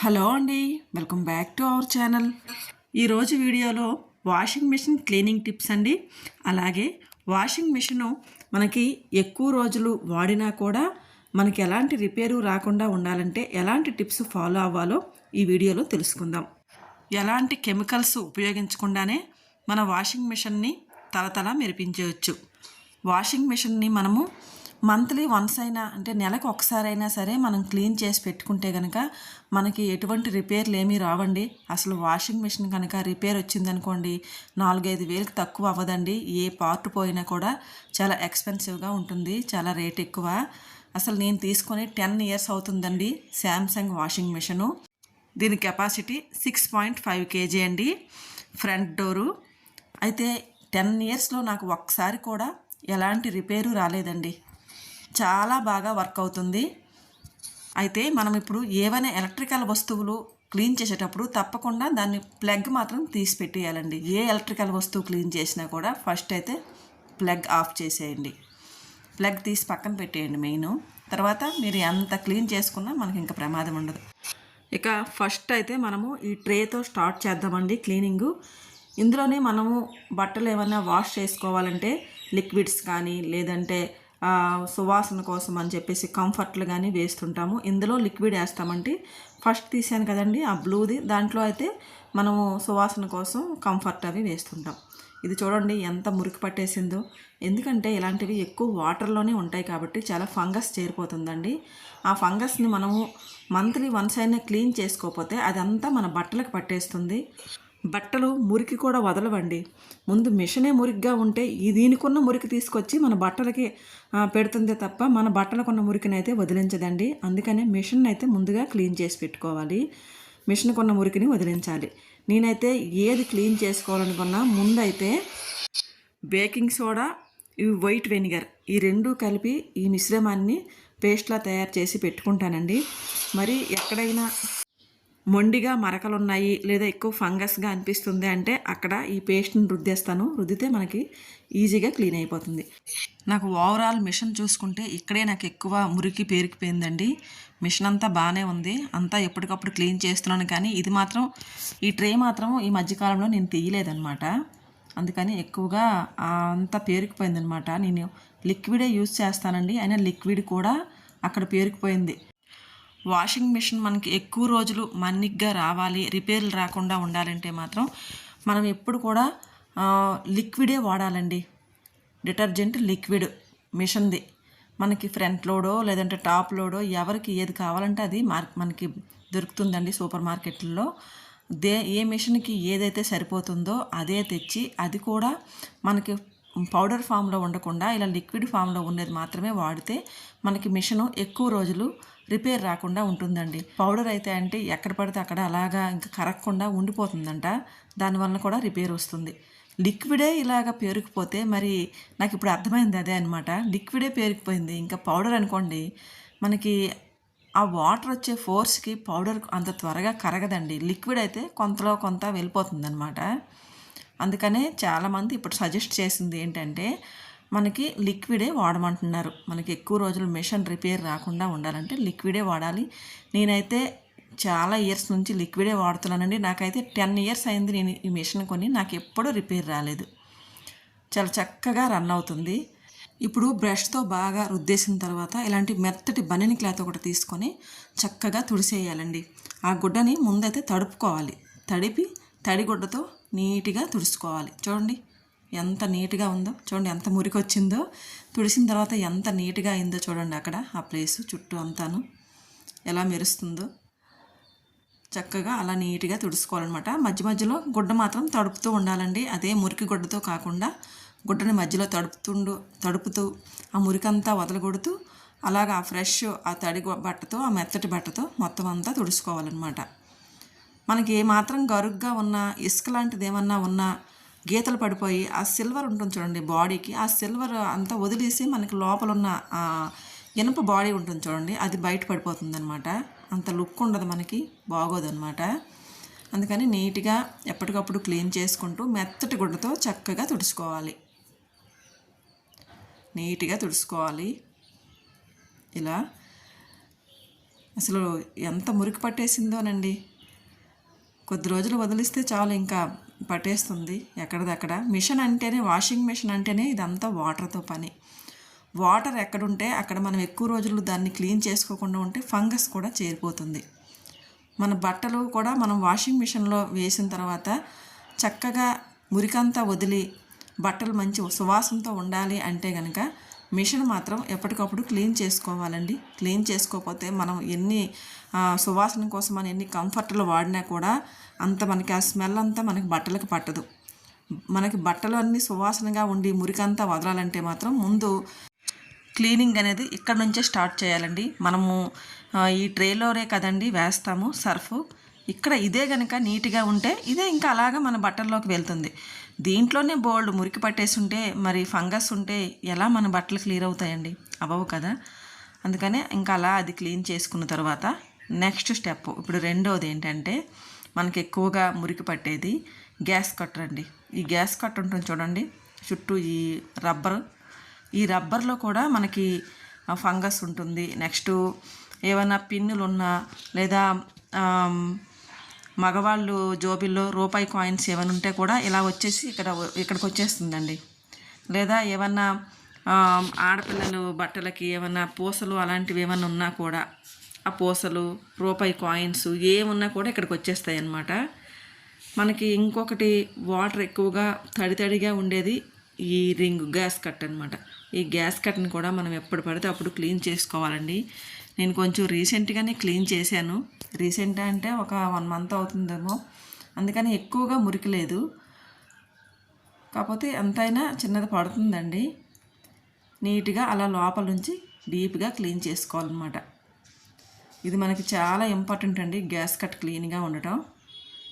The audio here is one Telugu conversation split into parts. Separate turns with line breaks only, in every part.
హలో అండి welcome back to our channel. ఈరోజు వీడియోలో వాషింగ్ మిషన్ క్లీనింగ్ టిప్స్ అండి. అలాగే వాషింగ్ మిషను మనకి ఎక్కువ రోజులు వాడినా కూడా మనకి ఎలాంటి రిపేరు రాకుండా ఉండాలంటే ఎలాంటి టిప్స్ ఫాలో అవ్వాలో ఈ వీడియోలో తెలుసుకుందాం. ఎలాంటి కెమికల్స్ ఉపయోగించకుండానే మన వాషింగ్ మిషన్ని తలతల మెరిపించవచ్చు. వాషింగ్ మిషన్ని మనము మంత్లీ వన్స్ అయినా అంటే నెలకు ఒకసారి అయినా సరే మనం క్లీన్ చేసి పెట్టుకుంటే కనుక మనకి ఎటువంటి రిపేర్లు ఏమీ రావండి. అసలు వాషింగ్ మిషన్ కనుక రిపేర్ వచ్చిందనుకోండి నాలుగైదు వేలకు తక్కువ అవ్వదండి. ఏ పార్ట్ పోయినా కూడా చాలా ఎక్స్పెన్సివ్గా ఉంటుంది చాలా రేట్ ఎక్కువ. అసలు నేను తీసుకొని టెన్ ఇయర్స్ అవుతుందండి శాంసంగ్ వాషింగ్ మిషను. దీని capacity six point five KG అండి ఫ్రంట్ డోరు. అయితే టెన్ ఇయర్స్లో నాకు ఒక్కసారి కూడా ఎలాంటి రిపేరు రాలేదండి. చాలా బాగా వర్క్ అవుతుంది. అయితే మనం ఇప్పుడు ఏవైనా ఎలక్ట్రికల్ వస్తువులు క్లీన్ చేసేటప్పుడు తప్పకుండా దాన్ని ప్లగ్ మాత్రం తీసి పెట్టేయాలండి ఏ ఎలక్ట్రికల్ వస్తువు క్లీన్ చేసినా కూడా ఫస్ట్ అయితే ప్లగ్ ఆఫ్ చేసేయండి. ప్లగ్ తీసి పక్కన పెట్టేయండి మెయిన్. తర్వాత మీరు ఎంత క్లీన్ చేసుకున్నా మనకి ఇంకా ప్రమాదం ఉండదు. ఇక ఫస్ట్ అయితే మనము ఈ ట్రేతో స్టార్ట్ చేద్దామండి క్లీనింగు. ఇందులోనే మనము బట్టలు ఏమైనా వాష్ చేసుకోవాలంటే లిక్విడ్స్ కానీ లేదంటే సువాసన కోసం అని చెప్పేసి కంఫర్ట్లు కానీ వేస్తుంటాము. ఇందులో లిక్విడ్ వేస్తామంటే ఫస్ట్ తీసాను కదండి ఆ బ్లూది దాంట్లో అయితే మనము సువాసన కోసం కంఫర్ట్ అవి వేస్తుంటాం. ఇది చూడండి ఎంత మురికి పట్టేసిందో. ఎందుకంటే ఇలాంటివి ఎక్కువ వాటర్లోనే ఉంటాయి కాబట్టి చాలా ఫంగస్ చేరిపోతుందండి. ఆ ఫంగస్ని మనము మంత్లీ వన్స్ అయినా క్లీన్ చేసుకోకపోతే అదంతా మన బట్టలకు పట్టేస్తుంది. బట్టలు మురికి కూడా వదలవండి. ముందు మిషనే మురికిగా ఉంటే ఈ దీనికున్న మురికి తీసుకొచ్చి మన బట్టలకి పెడుతుంది తప్ప మన బట్టలకున్న మురికిని అయితే వదిలించదండి. అందుకనే మిషన్ అయితే ముందుగా క్లీన్ చేసి పెట్టుకోవాలి. మిషన్కున్న మురికిని వదిలించాలి. నేనైతే ఏది క్లీన్ చేసుకోవాలనుకున్నా ముందైతే బేకింగ్ సోడా ఇవి వైట్ వెనిగర్ ఈ రెండు కలిపి ఈ మిశ్రమాన్ని పేస్ట్లా తయారు చేసి పెట్టుకుంటానండి. మరి ఎక్కడైనా మొండిగా మరకలు ఉన్నాయి లేదా ఎక్కువ ఫంగస్గా అనిపిస్తుంది అంటే అక్కడ ఈ పేస్ట్ని రుద్దేస్తాను. రుద్దితే మనకి ఈజీగా క్లీన్ అయిపోతుంది. నాకు ఓవరాల్ మిషన్ చూసుకుంటే ఇక్కడే నాకు ఎక్కువ మురికి పేరుకుపోయిందండి. మిషన్ అంతా బాగానే ఉంది. అంతా ఎప్పటికప్పుడు క్లీన్ చేస్తున్నాను కానీ ఇది మాత్రం ఈ ట్రే మాత్రం ఈ మధ్యకాలంలో నేను తీయలేదన్నమాట. అందుకని ఎక్కువగా అంతా పేరుకుపోయిందనమాట నేను లిక్విడే యూజ్ చేస్తానండి. అయినా లిక్విడ్ కూడా అక్కడ పేరుకుపోయింది. వాషింగ్ మిషన్ మనకి ఎక్కువ రోజులు మన్నిగ్గా రావాలి రిపేర్లు రాకుండా ఉండాలంటే మాత్రం మనం ఎప్పుడు కూడా లిక్విడే వాడాలండి. డిటర్జెంట్ లిక్విడ్ మిషన్ది. మనకి ఫ్రంట్ లోడో లేదంటే టాప్ లోడో ఎవరికి ఏది కావాలంటే అది మార్ మనకి దొరుకుతుందండి సూపర్ మార్కెట్లలో. దే ఏ మిషన్కి ఏదైతే సరిపోతుందో అదే తెచ్చి అది కూడా మనకి పౌడర్ ఫామ్లో ఉండకుండా ఇలా లిక్విడ్ ఫామ్లో ఉండేది మాత్రమే వాడితే మనకి మిషను ఎక్కువ రోజులు రిపేర్ రాకుండా ఉంటుందండి. పౌడర్ అయితే అంటే ఎక్కడ పడితే అక్కడ అలాగా ఇంకా కరగకుండా ఉండిపోతుందంట. దానివల్ల కూడా రిపేర్ వస్తుంది. లిక్విడే ఇలాగ పేరుకుపోతే మరి నాకు ఇప్పుడు అర్థమైంది అదే అనమాట లిక్విడే పేరుకుపోయింది. ఇంకా పౌడర్ అనుకోండి మనకి ఆ వాటర్ వచ్చే ఫోర్స్కి పౌడర్ అంత త్వరగా కరగదండి. లిక్విడ్ అయితే కొంతలో కొంత వెళ్ళిపోతుంది అనమాట అందుకనే చాలామంది ఇప్పుడు సజెస్ట్ చేసింది ఏంటంటే మనకి లిక్విడే వాడమంటున్నారు. మనకి ఎక్కువ రోజులు మిషన్ రిపేర్ రాకుండా ఉండాలంటే లిక్విడే వాడాలి. నేనైతే చాలా ఇయర్స్ నుంచి లిక్విడే వాడుతున్నానండి. నాకైతే టెన్ ఇయర్స్ అయింది నేను ఈ మిషన్ కొని. నాకు ఎప్పుడూ రిపేర్ రాలేదు. చాలా చక్కగా రన్ అవుతుంది. ఇప్పుడు బ్రష్తో బాగా రుద్దేసిన తర్వాత ఇలాంటి మెత్తటి బనిని క్లాత్ ఒకటి తీసుకొని చక్కగా తుడిసేయాలండి. ఆ గుడ్డని ముందైతే తడుపుకోవాలి. తడిపి తడి గుడ్డతో నీట్గా తుడుచుకోవాలి. చూడండి. ఎంత నీట్గా ఉందో చూడండి ఎంత మురికి వచ్చిందో తుడిసిన తర్వాత ఎంత నీట్గా అయిందో చూడండి అక్కడ ఆ ప్లేస్ చుట్టూ అంతాను ఎలా మెరుస్తుందో. చక్కగా అలా నీట్గా తుడుచుకోవాలన్నమాట. మధ్య మధ్యలో గుడ్డ మాత్రం తడుపుతూ ఉండాలండి. అదే మురికి గుడ్డతో కాకుండా గుడ్డని మధ్యలో తడుపుతుండు తడుపుతూ ఆ మురికంతా వదలగొడుతూ అలాగా ఆ ఫ్రెష్ ఆ తడి బట్టతో ఆ మెత్తటి బట్టతో మొత్తం అంతా తుడుచుకోవాలన్నమాట. మనకి ఏ మాత్రం గరుగ్గా ఉన్న ఇసుక లాంటిది ఏమన్నా ఉన్నా గీతలు పడిపోయి ఆ సిల్వర్ ఉంటుంది చూడండి బాడీకి ఆ సిల్వర్ అంతా వదిలేసి మనకి లోపల ఉన్న ఇనుప బాడీ ఉంటుంది చూడండి అది బయట పడిపోతుంది అనమాట అంత లుక్ ఉండదు మనకి బాగోదు అనమాట అందుకని నీట్గా ఎప్పటికప్పుడు క్లీన్ చేసుకుంటూ మెత్తటి గుడ్డతో చక్కగా తుడుచుకోవాలి. నీట్గా తుడుచుకోవాలి. ఇలా. అసలు ఎంత మురికి పట్టేసిందోనండి. కొద్ది రోజులు వదిలిస్తే చాలు ఇంకా పట్టేస్తుంది ఎక్కడిదక్కడ. మిషన్ అంటేనే వాషింగ్ మిషన్ అంటేనే ఇదంతా వాటర్తో పని. వాటర్ ఎక్కడుంటే అక్కడ మనం ఎక్కువ రోజులు దాన్ని క్లీన్ చేసుకోకుండా ఉంటే ఫంగస్ కూడా చేరిపోతుంది. మన బట్టలు కూడా మనం వాషింగ్ మిషన్లో వేసిన తర్వాత చక్కగా మురికంతా వదిలి బట్టలు మంచి సువాసనతో ఉండాలి అంటే కనుక మిషన్ మాత్రం ఎప్పటికప్పుడు క్లీన్ చేసుకోవాలండి. క్లీన్ చేసుకోకపోతే మనం ఎన్ని సువాసన కోసం మనం ఎన్ని కంఫర్ట్లు వాడినా కూడా అంత మనకి ఆ స్మెల్ అంతా మనకి బట్టలకు పట్టదు. మనకి బట్టలు అన్నీ సువాసనగా ఉండి మురికంతా వదలాలంటే మాత్రం ముందు క్లీనింగ్ అనేది ఇక్కడ నుంచే స్టార్ట్ చేయాలండి. మనము ఈ ట్రేలోనే కదండి వేస్తాము సర్ఫ్. ఇక్కడ ఇదే కనుక నీట్గా ఉంటే ఇదే ఇంకా అలాగా మన బట్టల్లోకి వెళ్తుంది. దీంట్లోనే బోల్డ్ మురికి పట్టేసి ఉంటే మరి ఫంగస్ ఉంటే ఎలా మన బట్టలు క్లియర్ అవుతాయండి? అవ్వవు కదా. అందుకనే ఇంకా అలా అది క్లీన్ చేసుకున్న తర్వాత నెక్స్ట్ స్టెప్ ఇప్పుడు రెండోది ఏంటంటే మనకి ఎక్కువగా మురికి పట్టేది గ్యాస్ కట్టర్ అండి. ఈ గ్యాస్ కట్టర్ ఉంటుంది చూడండి చుట్టూ ఈ రబ్బర్. ఈ రబ్బర్లో కూడా మనకి ఫంగస్ ఉంటుంది. నెక్స్ట్ ఏమైనా పిన్నులు ఉన్నా లేదా మగవాళ్ళు జోబిల్లో రూపాయి కాయిన్స్ ఏమైనా ఉంటే కూడా ఇలా వచ్చేసి ఇక్కడ ఇక్కడికి వచ్చేస్తుందండి. లేదా ఏమన్నా ఆడపిల్లలు బట్టలకి ఏమన్నా పూసలు అలాంటివి ఏమన్నా ఉన్నా కూడా ఆ పూసలు రూపాయి కాయిన్స్ ఏమున్నా కూడా ఇక్కడికి వచ్చేస్తాయి అన్నమాట మనకి ఇంకొకటి వాటర్ ఎక్కువగా తడి తడిగా ఉండేది ఈ రింగ్ గ్యాస్ కట్ అనమాట ఈ గ్యాస్ కట్ని కూడా మనం ఎప్పుడు పడితే అప్పుడు క్లీన్ చేసుకోవాలండి. నేను కొంచెం రీసెంట్గానే క్లీన్ చేశాను. రీసెంట్ అంటే ఒక వన్ మంత్ అవుతుందేమో. అందుకని ఎక్కువగా మురికి లేదు కాకపోతే ఎంతైనా చిన్నది పడుతుందండి. నీట్గా అలా లోపల నుంచి డీప్గా క్లీన్ చేసుకోవాలన్నమాట. ఇది మనకి చాలా ఇంపార్టెంట్ అండి గ్యాస్ కట్ క్లీన్గా ఉండటం.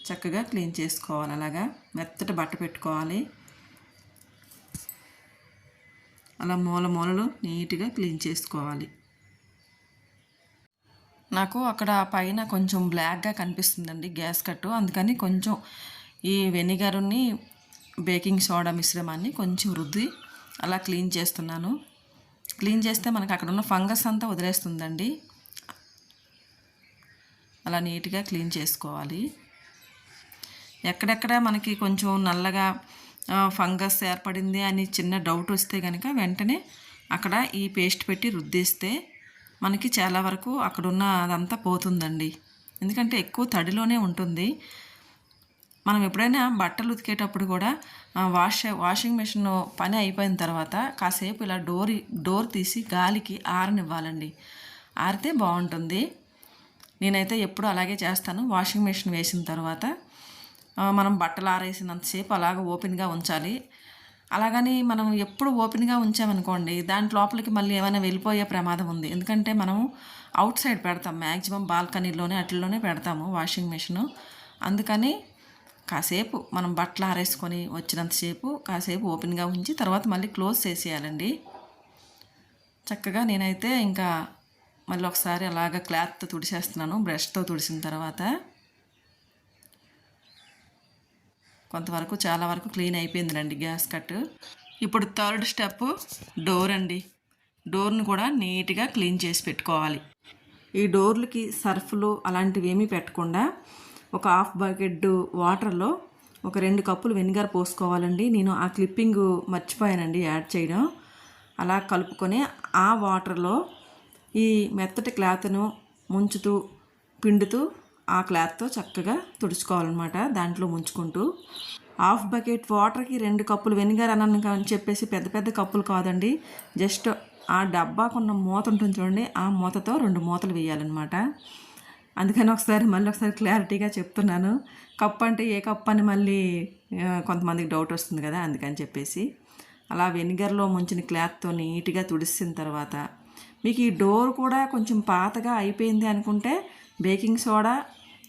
చక్కగా క్లీన్ చేసుకోవాలి అలాగా. మెత్తటి బట్ట పెట్టుకోవాలి. అలా మూల మూలలు నీట్గా క్లీన్ చేసుకోవాలి. నాకు అక్కడ పైన కొంచెం బ్లాక్గా కనిపిస్తుందండి గ్యాస్ కట్టు. అందుకని కొంచెం ఈ వెనిగర్ని బేకింగ్ సోడా మిశ్రమాన్ని కొంచెం రుద్ది అలా క్లీన్ చేస్తున్నాను. క్లీన్ చేస్తే మనకు అక్కడ ఉన్న ఫంగస్ అంతా వదిలేస్తుందండి. అలా నీట్గా క్లీన్ చేసుకోవాలి. ఎక్కడెక్కడ మనకి కొంచెం నల్లగా ఫంగస్ ఏర్పడింది అని చిన్న డౌట్ వస్తే కనుక వెంటనే అక్కడ ఈ పేస్ట్ పెట్టి రుద్దిస్తే మనకి చాలా వరకు అక్కడున్న అదంతా పోతుందండి. ఎందుకంటే ఎక్కువ తడిలోనే ఉంటుంది. మనం ఎప్పుడైనా బట్టలు ఉతికేటప్పుడు కూడా వాష్ వాషింగ్ మెషిన్ పని అయిపోయిన తర్వాత కాసేపు ఇలా డోర్ డోర్ తీసి గాలికి ఆరనివ్వాలండి. ఆరితే బాగుంటుంది. నేనైతే ఎప్పుడు అలాగే చేస్తాను. వాషింగ్ మెషిన్ వేసిన తర్వాత మనం బట్టలు ఆరేసినంతసేపు అలాగ ఓపెన్గా ఉంచాలి. అలాగని మనం ఎప్పుడు ఓపెన్గా ఉంచామనుకోండి దాంట్ లోపలికి మళ్ళీ ఏమైనా వెళ్ళిపోయే ప్రమాదం ఉంది. ఎందుకంటే మనం అవుట్ సైడ్ పెడతాం. మ్యాక్సిమం బాల్కనీలోనే అట్లలోనే పెడతాము వాషింగ్ మెషిన్. అందుకని కాసేపు మనం బట్టలు ఆరేసుకొని వచ్చినంతసేపు కాసేపు ఓపెన్గా ఉంచి తర్వాత మళ్ళీ క్లోజ్ చేసేయాలండి. చక్కగా నేనైతే ఇంకా మళ్ళీ ఒకసారి అలాగ క్లాత్తో తుడిచేస్తున్నాను బ్రష్తో తుడిసిన తర్వాత. కొంతవరకు చాలా వరకు క్లీన్ అయిపోయిందిలేండి గ్యాస్ కట్ ఇప్పుడు థర్డ్ స్టెప్ డోర్ అండి. డోర్ను కూడా నీట్గా క్లీన్ చేసి పెట్టుకోవాలి. ఈ డోర్లకి సర్ఫ్లు అలాంటివి ఏమీ పెట్టకుండా ఒక హాఫ్ బకెట్ వాటర్లో ఒక రెండు కప్పులు వెనిగర్ పోసుకోవాలండి. నేను ఆ క్లిప్పింగ్ మర్చిపోయానండి యాడ్ చేయడం. అలా కలుపుకొని ఆ వాటర్లో ఈ మెత్తటి క్లాత్ను ముంచుతూ పిండుతూ ఆ క్లాత్తో చక్కగా తుడుచుకోవాలన్నమాట దాంట్లో ముంచుకుంటూ. హాఫ్ బకెట్ వాటర్కి రెండు కప్పులు వెనిగర్ అన్నాను అని చెప్పేసి పెద్ద పెద్ద కప్పులు కాదండి. జస్ట్ ఆ డబ్బాకున్న మూత ఉంటుంది చూడండి ఆ మూతతో రెండు మూతలు వేయాలన్నమాట. అందుకని ఒకసారి మళ్ళీ ఒకసారి క్లారిటీగా చెప్తున్నాను. కప్ అంటే ఏ కప్ అని మళ్ళీ కొంతమందికి డౌట్ వస్తుంది కదా అందుకని చెప్పేసి. అలా వెనిగర్లో ముంచిన క్లాత్తో నీట్గా తుడిసిన తర్వాత మీకు ఈ డోర్ కూడా కొంచెం పాతగా అయిపోయింది అనుకుంటే బేకింగ్ సోడా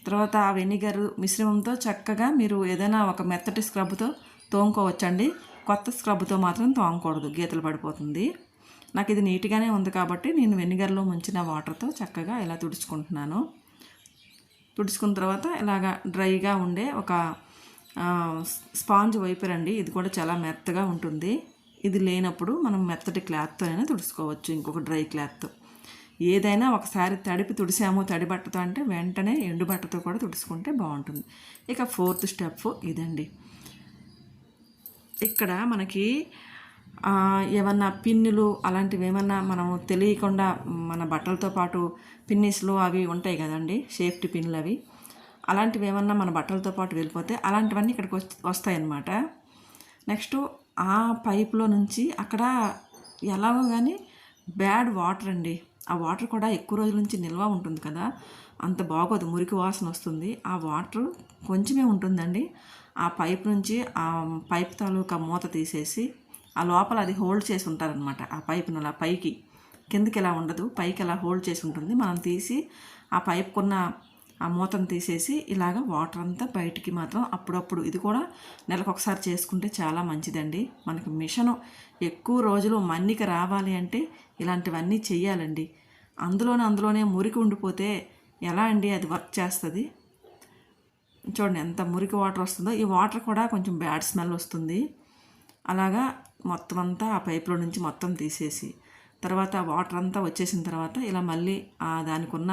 తర్వాత ఆ వెనిగర్ మిశ్రమంతో చక్కగా మీరు ఏదైనా ఒక మెత్తటి స్క్రబ్తో తోముకోవచ్చండి. కొత్త స్క్రబ్తో మాత్రం తోమకూడదు గీతలు పడిపోతుంది. నాకు ఇది నీట్గానే ఉంది కాబట్టి నేను వెనిగర్లో ముంచిన వాటర్తో చక్కగా ఇలా తుడుచుకుంటున్నాను. తుడుచుకున్న తర్వాత ఇలాగా డ్రైగా ఉండే ఒక స్పాంజ్ వైపు రండి ఇది కూడా చాలా మెత్తగా ఉంటుంది. ఇది లేనప్పుడు మనం మెత్తటి క్లాత్తోనైనా తుడుచుకోవచ్చు ఇంకొక డ్రై క్లాత్తో. ఏదైనా ఒకసారి తడిపి తుడిసాము తడి బట్టతో అంటే వెంటనే ఎండు బట్టతో కూడా తుడుచుకుంటే బాగుంటుంది. ఇక ఫోర్త్ స్టెప్ ఇదండి. ఇక్కడ మనకి ఏమన్నా పిన్నులు అలాంటివి ఏమన్నా మనం తెలియకుండా మన బట్టలతో పాటు పిన్నిస్లు అవి ఉంటాయి కదండి సేఫ్టీ పిన్లు అవి. అలాంటివి ఏమన్నా మన బట్టలతో పాటు వెళ్ళిపోతే అలాంటివన్నీ ఇక్కడికి వస్- వస్తాయి అన్నమాట నెక్స్ట్ ఆ పైపులో నుంచి అక్కడ ఎలాగో కానీ బ్యాడ్ వాటర్ అండి. ఆ వాటర్ కూడా ఎక్కువ రోజుల నుంచి నిల్వ ఉంటుంది కదా అంత బాగోదు మురికి వాసన వస్తుంది. ఆ వాటర్ కొంచెమే ఉంటుందండి. ఆ పైప్ నుంచి ఆ పైప్ తాలూకా మూత తీసేసి ఆ లోపల అది హోల్డ్ చేసి ఉంటారనమాట ఆ పైప్ను అలా పైకి కిందకి ఎలా ఉండదు పైకి ఎలా హోల్డ్ చేసి ఉంటుంది. మనం తీసి ఆ పైప్కున్న ఆ మూతను తీసేసి ఇలాగ వాటర్ అంతా బయటికి మాత్రం అప్పుడప్పుడు ఇది కూడా నెలకు ఒకసారి చేసుకుంటే చాలా మంచిదండి. మనకి మిషను ఎక్కువ రోజులు మన్నిక రావాలి అంటే ఇలాంటివన్నీ చేయాలండి అందులోనే అందులోనే మురికి ఉండిపోతే ఎలా అండి అది వర్క్ చేస్తుంది? చూడండి ఎంత మురికి వాటర్ వస్తుందో. ఈ వాటర్ కూడా కొంచెం బ్యాడ్ స్మెల్ వస్తుంది. అలాగా మొత్తం అంతా ఆ పైప్లో నుంచి మొత్తం తీసేసి తర్వాత ఆ వాటర్ అంతా వచ్చేసిన తర్వాత ఇలా మళ్ళీ దానికి ఉన్న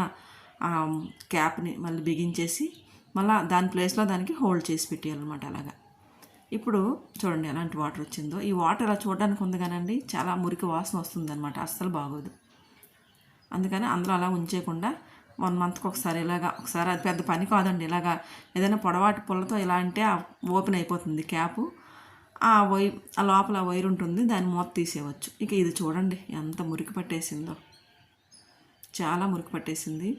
క్యాప్ని మళ్ళీ బిగించేసి మళ్ళీ దాని ప్లేస్లో దానికి హోల్డ్ చేసి పెట్టేయాలన్నమాట అలాగా. ఇప్పుడు చూడండి ఎలాంటి వాటర్ వచ్చిందో. ఈ వాటర్ అలా చూడడానికి ఉంది కానండి చాలా మురికి వాసన వస్తుందన్నమాట. అస్సలు బాగోదు. అందుకని అందులో అలా ఉంచేయకుండా వన్ మంత్కి ఒకసారి ఇలాగా ఒకసారి అది పెద్ద పని కాదండి ఇలాగా ఏదైనా పొడవాటి పుల్లతో ఇలా అంటే ఓపెన్ అయిపోతుంది క్యాపు. ఆ వై ఆ లోపల ఆ వైర్ ఉంటుంది దాన్ని మూత తీసేయవచ్చు. ఇక ఇది చూడండి ఎంత మురికి పట్టేసిందో. చాలా మురికి పట్టేసింది.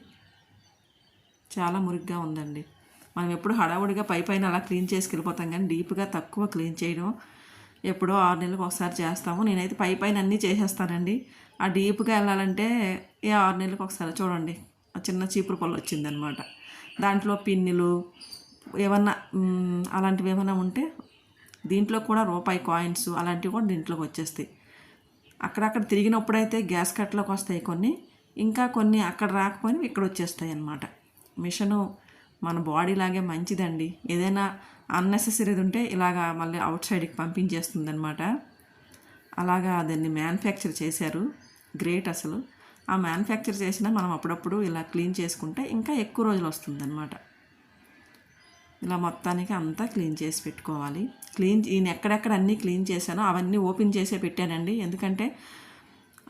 చాలా మురిగ్గా ఉందండి. మనం ఎప్పుడు హడావుడిగా పై పైన అలా క్లీన్ చేసుకు వెళ్ళిపోతాం కానీ డీప్గా తక్కువ క్లీన్ చేయడం ఎప్పుడో ఆరు నెలలకు ఒకసారి చేస్తాము. నేనైతే పై పైన అన్నీ చేసేస్తానండి. ఆ డీప్గా వెళ్ళాలంటే ఏ ఆరు నెలలకు ఒకసారి చూడండి. ఆ చిన్న చీపురు పొల్ల వచ్చిందనమాట. దాంట్లో పిన్నులు ఏమన్నా అలాంటివి ఏమైనా ఉంటే దీంట్లో కూడా రూపాయి కాయిన్స్ అలాంటివి కూడా దీంట్లోకి వచ్చేస్తాయి. అక్కడక్కడ తిరిగినప్పుడైతే గ్యాస్ కట్లోకి వస్తాయి కొన్ని. ఇంకా కొన్ని అక్కడ రాకపోయినవి ఇక్కడ వచ్చేస్తాయి అన్నమాట మిషను మన బాడీ లాగే మంచిదండి. ఏదైనా అన్నెసెసరీది ఉంటే ఇలాగా మళ్ళీ అవుట్ సైడ్కి పంపించేస్తుంది అనమాట అలాగా దాన్ని మ్యానుఫ్యాక్చర్ చేశారు. గ్రేట్ అసలు. ఆ మ్యానుఫ్యాక్చర్ చేసినా మనం అప్పుడప్పుడు ఇలా క్లీన్ చేసుకుంటే ఇంకా ఎక్కువ రోజులు వస్తుందన్నమాట. ఇలా మొత్తానికి అంతా క్లీన్ చేసి పెట్టుకోవాలి. క్లీన్ ఈయన ఎక్కడెక్కడ అన్నీ క్లీన్ చేశానో అవన్నీ ఓపెన్ చేసే పెట్టానండి. ఎందుకంటే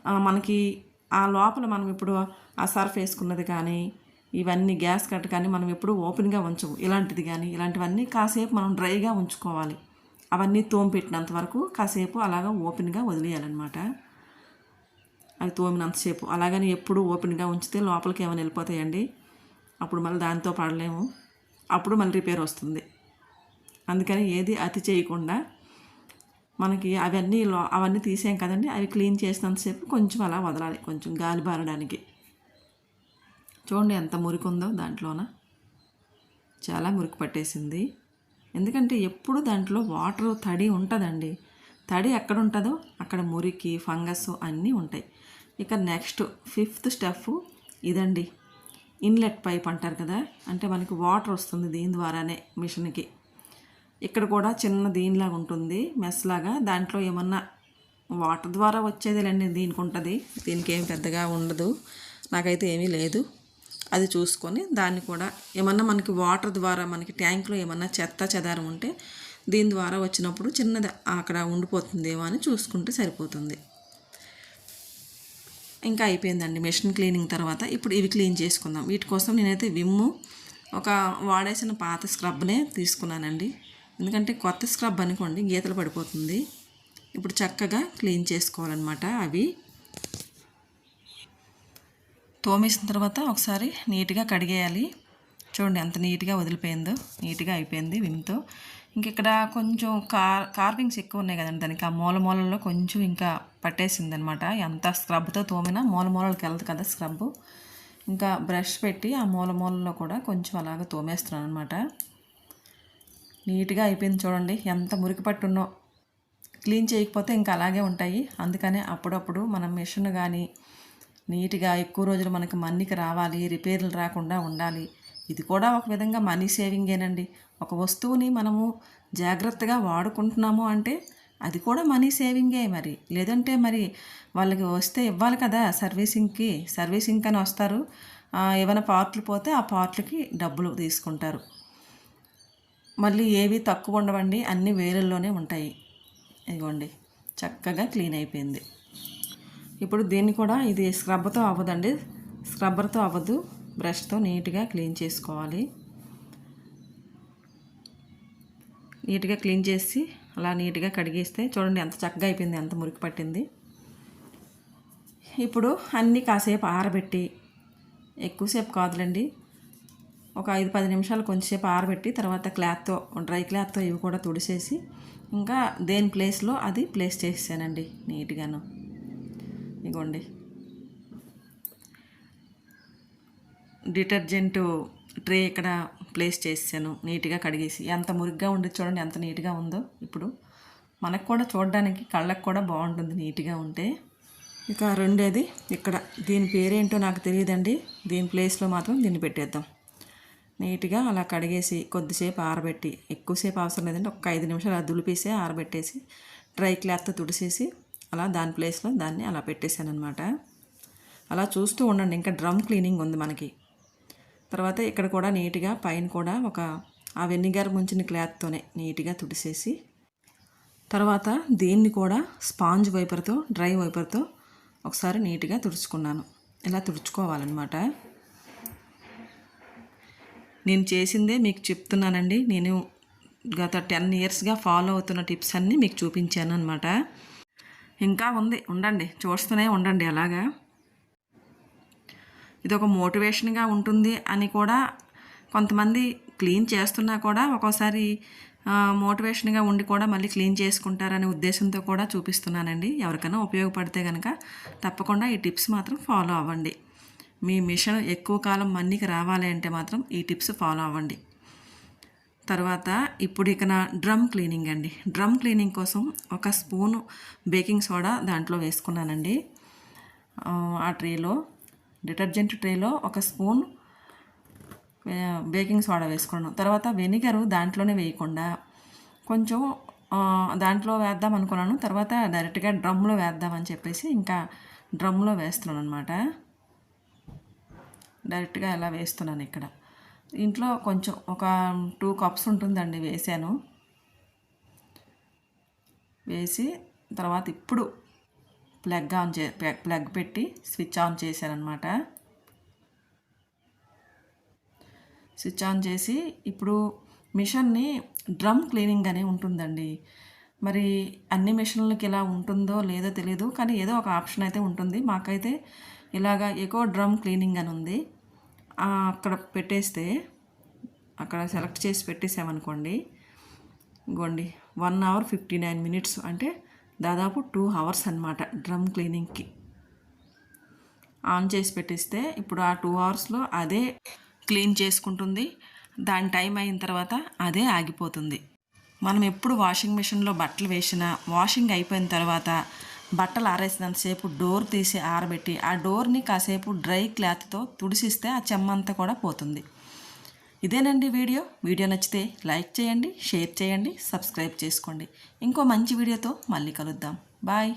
మనకి ఆ లోపల మనం ఇప్పుడు ఆ సర్ఫ్ వేసుకున్నది కానీ ఇవన్నీ గ్యాస్ కట్ కానీ మనం ఎప్పుడు ఓపెన్గా ఉంచము. ఇలాంటిది కానీ ఇలాంటివన్నీ కాసేపు మనం డ్రైగా ఉంచుకోవాలి. అవన్నీ తోమి పెట్టినంత వరకు కాసేపు అలాగా ఓపెన్గా వదిలేయాలన్నమాట. అవి తోమినంతసేపు అలాగని ఎప్పుడు ఓపెన్గా ఉంచితే లోపలికి ఏమైనా వెళ్ళిపోతాయండి? అప్పుడు మళ్ళీ దాంతో పడలేము. అప్పుడు మళ్ళీ రిపేర్ వస్తుంది. అందుకని ఏది అతి చేయకుండా మనకి అవన్నీ లో అవన్నీ తీసాం కదండి అవి క్లీన్ చేసినంతసేపు కొంచెం అలా వదలాలి. కొంచెం గాలి బారడానికి. చూడండి ఎంత మురికి ఉందో దాంట్లోన. చాలా మురికి పట్టేసింది. ఎందుకంటే ఎప్పుడు దాంట్లో వాటర్ తడి ఉంటుందండి. తడి ఎక్కడ ఉంటుందో అక్కడ మురికి ఫంగస్ అన్నీ ఉంటాయి. ఇక నెక్స్ట్ ఫిఫ్త్ స్టెప్ ఇదండి. ఇన్లెట్ పైప్ అంటారు కదా. అంటే మనకి వాటర్ వస్తుంది దీని ద్వారానే మిషన్కి. ఇక్కడ కూడా చిన్న దీనిలాగా ఉంటుంది. మెస్ లాగా. దాంట్లో ఏమన్నా వాటర్ ద్వారా వచ్చేదిలేండి దీనికి ఉంటుంది. దీనికి ఏం పెద్దగా ఉండదు. నాకైతే ఏమీ లేదు. అది చూసుకొని దాన్ని కూడా ఏమన్నా మనకి వాటర్ ద్వారా మనకి ట్యాంక్లో ఏమన్నా చెత్త చెదారం ఉంటే దీని ద్వారా వచ్చినప్పుడు చిన్నది అక్కడ ఉండిపోతుందేమో అని చూసుకుంటే సరిపోతుంది. ఇంకా అయిపోయిందండి మెషిన్ క్లీనింగ్ తర్వాత ఇప్పుడు ఇవి క్లీన్ చేసుకుందాం. వీటి కోసం నేనైతే విమ్ము ఒక వాడేసిన పాత స్క్రబ్నే తీసుకున్నానండి. ఎందుకంటే కొత్త స్క్రబ్ అనుకోండి గీతలు పడిపోతుంది. ఇప్పుడు చక్కగా క్లీన్ చేసుకోవాలన్నమాట అవి. తోమేసిన తర్వాత ఒకసారి నీట్గా కడిగేయాలి. చూడండి ఎంత నీట్గా వదిలిపోయిందో. నీట్గా అయిపోయింది విమ్తో. ఇంక ఇక్కడ కొంచెం కార్ కార్వింగ్స్ ఎక్కువ ఉన్నాయి కదండి దానికి. ఆ మూల మూలల్లో కొంచెం ఇంకా పట్టేసింది అనమాట ఎంత స్క్రబ్తో తోమినా మూల మూలలకు వెళ్తుంది కదా స్క్రబ్ ఇంకా బ్రష్ పెట్టి ఆ మూల మూలలో కూడా కొంచెం అలాగ తోమేస్తున్నాను అనమాట నీట్గా అయిపోయింది చూడండి ఎంత మురికి పట్టున్నో. క్లీన్ చేయకపోతే ఇంకా అలాగే ఉంటాయి. అందుకనే అప్పుడప్పుడు మనం మిషన్ కానీ నీట్గా ఎక్కువ రోజులు మనకి మన్నికి రావాలి రిపేర్లు రాకుండా ఉండాలి. ఇది కూడా ఒక విధంగా మనీ సేవింగేనండి. ఒక వస్తువుని మనము జాగ్రత్తగా వాడుకుంటున్నాము అంటే అది కూడా మనీ సేవింగే మరి. లేదంటే మరి వాళ్ళకి వస్తే ఇవ్వాలి కదా సర్వీసింగ్కి సర్వీసింగ్ అని వస్తారు. ఏమైనా పార్ట్లు పోతే ఆ పార్ట్లకి డబ్బులు తీసుకుంటారు. మళ్ళీ ఏవి తక్కువ ఉండవండి అన్ని వేలల్లోనే ఉంటాయి. ఇదిగోండి చక్కగా క్లీన్ అయిపోయింది. ఇప్పుడు దీన్ని కూడా ఇది స్క్రబ్తో అవ్వదండి. స్క్రబ్బర్తో అవ్వదు. బ్రష్తో నీట్గా క్లీన్ చేసుకోవాలి. నీట్గా క్లీన్ చేసి అలా నీట్గా కడిగేస్తే చూడండి ఎంత చక్కగా అయిపోయింది ఎంత మురికి పట్టింది. ఇప్పుడు అన్నీ కాసేపు ఆరబెట్టి ఎక్కువసేపు కాదులండి. ఒక ఐదు పది నిమిషాలు కొంచెంసేపు ఆరబెట్టి తర్వాత క్లాత్తో డ్రై క్లాత్తో ఇవి కూడా తుడిసేసి ఇంకా దేని ప్లేస్లో అది ప్లేస్ చేసానండి నీట్గాను. ఇగోండి. డిటర్జెంట్ ట్రే ఇక్కడ ప్లేస్ చేసాను నీట్గా కడిగేసి. ఎంత మురిగ్గా ఉంది చూడండి ఎంత నీట్గా ఉందో ఇప్పుడు. మనకు కూడా చూడడానికి కళ్ళకు కూడా బాగుంటుంది నీట్గా ఉంటే. ఇక రెండేది ఇక్కడ. దీని పేరేంటో నాకు తెలియదండి. దీని ప్లేస్లో మాత్రం దీన్ని పెట్టేద్దాం. నీట్గా అలా కడిగేసి కొద్దిసేపు ఆరబెట్టి. ఎక్కువసేపు అవసరం లేదంటే ఒక ఐదు నిమిషాలు అలా దులిపేసి ఆరబెట్టేసి డ్రై క్లాత్తో తుడిసేసి అలా దాని ప్లేస్లో దాన్ని అలా పెట్టేశాను అనమాట అలా చూస్తూ ఉండండి ఇంకా డ్రమ్ క్లీనింగ్ ఉంది మనకి. తర్వాత ఇక్కడ కూడా నీట్గా పైన కూడా ఒక ఆ వెనిగర్ ముంచిన క్లాత్తోనే నీట్గా తుడిసేసి తర్వాత దీన్ని కూడా స్పాంజ్ వైపర్తో డ్రై వైపర్తో ఒకసారి నీట్గా తుడుచుకున్నాను. ఇలా తుడుచుకోవాలన్నమాట. నేను చేసిందే మీకు చెప్తున్నానండి. నేను గత టెన్ ఇయర్స్గా ఫాలో అవుతున్న టిప్స్ అన్నీ మీకు చూపించాను అనమాట ఇంకా ఉంది. ఉండండి. చూస్తూనే ఉండండి అలాగా. ఇది ఒక మోటివేషన్గా ఉంటుంది అని కూడా కొంతమంది క్లీన్ చేస్తున్నా కూడా ఒక్కోసారి మోటివేషన్గా ఉండి కూడా మళ్ళీ క్లీన్ చేసుకుంటారనే ఉద్దేశంతో కూడా చూపిస్తున్నానండి. ఎవరికైనా ఉపయోగపడితే కనుక తప్పకుండా ఈ టిప్స్ మాత్రం ఫాలో అవ్వండి. మీ మిషన్ ఎక్కువ కాలం మన్నికి రావాలి అంటే మాత్రం ఈ టిప్స్ ఫాలో అవ్వండి. తర్వాత ఇప్పుడు ఇక నా డ్రమ్ క్లీనింగ్ అండి. డ్రమ్ క్లీనింగ్ కోసం ఒక స్పూను బేకింగ్ సోడా దాంట్లో వేసుకున్నానండి. ఆ, ట్రేలో డిటర్జెంట్ ట్రేలో ఒక స్పూన్ బేకింగ్ సోడా వేసుకున్నాను. తర్వాత వెనిగరు దాంట్లోనే వేయకుండా కొంచెం దాంట్లో వేద్దాం అనుకున్నాను. తర్వాత డైరెక్ట్గా డ్రమ్లో వేద్దామని చెప్పేసి ఇంకా డ్రమ్లో వేస్తున్నాను అనమాట డైరెక్ట్గా ఎలా వేస్తున్నాను ఇక్కడ. ఇంట్లో కొంచెం ఒక టూ కప్స్ ఉంటుందండి వేసాను. వేసి తర్వాత ఇప్పుడు ప్లగ్ ఆన్ చే ప్లగ్- ప్లగ్ పెట్టి స్విచ్ ఆన్ చేశానమాట స్విచ్ ఆన్ చేసి ఇప్పుడు మిషన్ని డ్రమ్ క్లీనింగ్ అని ఉంటుందండి. మరి అన్ని మిషన్లకి ఇలా ఉంటుందో లేదో తెలియదు కానీ ఏదో ఒక ఆప్షన్ అయితే ఉంటుంది. మాకైతే ఇలాగా ఎకో డ్రమ్ క్లీనింగ్ అని ఉంది. అక్కడ పెట్టేస్తే అక్కడ సెలెక్ట్ చేసి పెట్టేసామనుకోండి ఇగోండి one hour fifty nine minutes అంటే దాదాపు టూ అవర్స్ అనమాట డ్రమ్ క్లీనింగ్కి. ఆన్ చేసి పెట్టిస్తే ఇప్పుడు ఆ టూ అవర్స్లో అదే క్లీన్ చేసుకుంటుంది. దాని టైం అయిన తర్వాత అదే ఆగిపోతుంది. మనం ఎప్పుడు వాషింగ్ మిషన్లో బట్టలు వేసినా వాషింగ్ అయిపోయిన తర్వాత బట్టలు ఆరేసినంతసేపు డోర్ తీసి ఆరబెట్టి ఆ డోర్ని కాసేపు డ్రై క్లాత్తో తుడిసిస్తే ఆ చెమ్మంతా కూడా పోతుంది. ఇదేనండి వీడియో. వీడియో నచ్చితే లైక్ చేయండి షేర్ చేయండి సబ్స్క్రైబ్ చేసుకోండి. ఇంకో మంచి వీడియోతో మళ్ళీ కలుద్దాం. బాయ్.